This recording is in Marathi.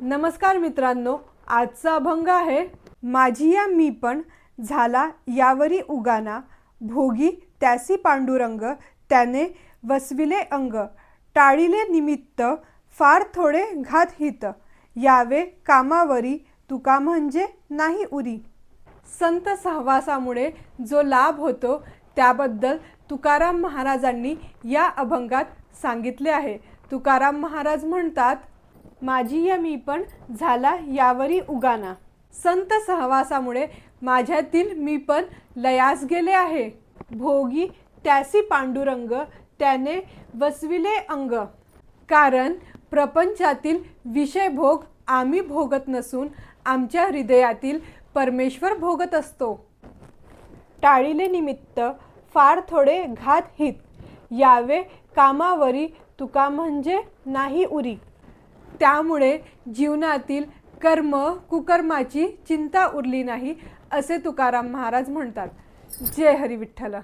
नमस्कार मित्रांनो आजचा अभंग आहे माझी या मी पण झाला यावरी उगाना भोगी त्यासी पांडुरंग त्याने वसविले अंग टाळिले निमित्त फार थोडे घात हित यावे कामावरी तुका म्हणजे नाही उरी. संत सहवासामुळे जो लाभ होतो त्याबद्दल तुकाराम महाराजांनी या अभंगात सांगितले आहे. तुकाराम महाराज म्हणतात माझी या मी पण झाला यावरी उगाना. संत सहवासामुळे माझ्यातील मी पण लयास गेले आहे. भोगी त्यासी पांडुरंग त्याने वसविले अंग. कारण प्रपंचातील विषयभोग आम्ही भोगत नसून आमच्या हृदयातील परमेश्वर भोगत असतो. टाळीले निमित्त फार थोडे घात हित. यावे कामावरी तुका म्हणजे नाही उरी. त्यामुळे जीवनातील कर्म कुकर्माची चिंता उरली नाही असे तुकाराम महाराज म्हणतात. जय हरी विठ्ठल